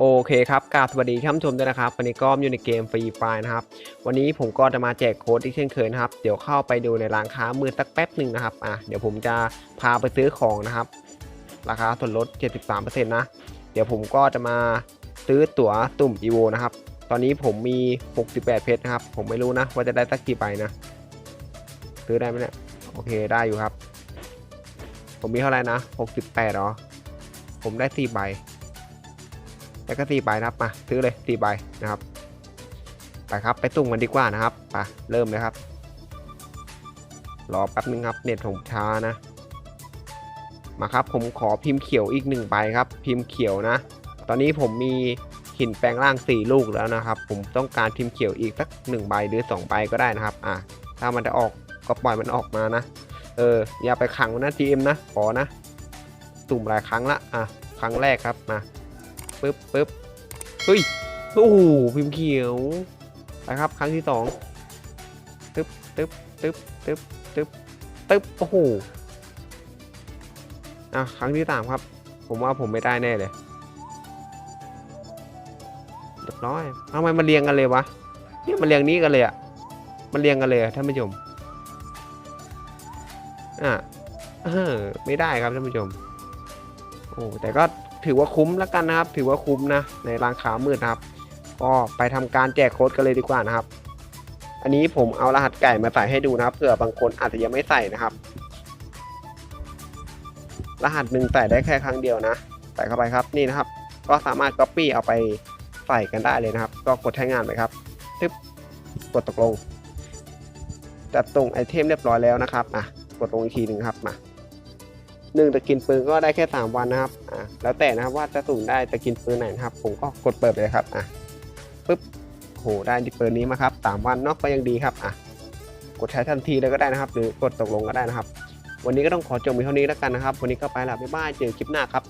โอเคครับกราบสวัสดีท่านผู้ชมด้วยนะครับ วันนี้ก็อยู่ในเกมฟรีไฟนะครับ วันนี้ผมก็จะมาแจกโค้ดที่เช่นเคยนะครับ เดี๋ยวเข้าไปดูในร้านค้ามือสักแป๊บหนึ่งนะครับ อะ เดี๋ยวผมจะพาไปซื้อของนะครับ ราคาส่วนลด 73%นะ เดี๋ยวผมก็จะมาซื้อตั๋วตุ่ม EVO นะครับ ตอนนี้ผมมี 68 เพชรนะครับ ผมไม่รู้นะว่าจะได้สักกี่ใบนะ ซื้อได้ไหมเนี่ย โอเคได้อยู่ครับ ผมมีเท่าไหร่นะ 68เหรอ ผมได้4ใบ แล้วก็สี่ใบนะครับมาซื้อเลยสี่ใบนะครับไปครับไปสุ่มกันดีกว่านะครับไปเริ่มเลยครับ รอแป๊บนึงครับเน็ตผมช้านะ มาครับผมขอพิมพ์เขียวอีกหนึ่งใบครับ พิมพ์เขียวนะ ตอนนี้ผมมีหินแปลงร่างสี่ลูกแล้วนะครับ ผมต้องการพิมพ์เขียวอีกสักหนึ่งใบหรือสองใบก็ได้นะครับอะถ้ามันจะออกก็ปล่อยมันออกมานะ เอออย่าไปขังนนะ GM นะขอนะสุ่มหลายครั้งละอะครั้งแรกครับมา ปึ๊บปึ๊บเฮ้ยโอ้โหพิมพ์เขียวไปครับครั้งที่สองตึ๊บตึ๊บตึ๊บตึ๊บตึ๊บตึ๊บโอ้โหอะครั้งที่สามครับ ผมว่าผมไม่ได้แน่เลยเรียบร้อยทำไมมันเรียงกันเลยวะเนี่ยมันเรียงนี้กันเลยอะมันเรียงกันเลยท่านผู้ชมอะเออไม่ได้ครับท่านผู้ชมโอ้แต่ก็ ถือว่าคุ้มแล้วกันนะครับ ถือว่าคุ้มนะในร้านค้ามืดนะครับ ก็ไปทำการแจกโค้ดกันเลยดีกว่านะครับ อันนี้ผมเอารหัสไก่มาใส่ให้ดูนะครับเผื่อบางคนอาจจะยังไม่ใส่นะครับ รหัสหนึ่งใส่ได้แค่ครั้งเดียวนะ ใส่เข้าไปครับนี่นะครับ ก็สามารถ Copy เอาไปใส่กันได้เลยนะครับ ก็กดใช้งานไปครับทึบกดตกลงจัดตรงไอเทมเรียบร้อยแล้วนะครับอะกดลงอีกทีหนึ่งครับมา หนึ่งตะกินปืนก็ได้แค่ 3 วันนะครับอะแล้วแต่นะครับว่าจะสุ่มได้ตะกินปืนไหนนะครับ ผมก็กดเปิดเลยครับอะปึ๊บโหได้ดิปืนนี้มาครับสามวันเนาะก็ยังดีครับอะกดใช้ทันทีเลยก็ได้นะครับ หรือกดตกลงก็ได้นะครับ วันนี้ก็ต้องขอจบมีเท่านี้แล้วกันนะครับ วันนี้ก็ไปแล้วบ๊ายบายเจอคลิปหน้าครับ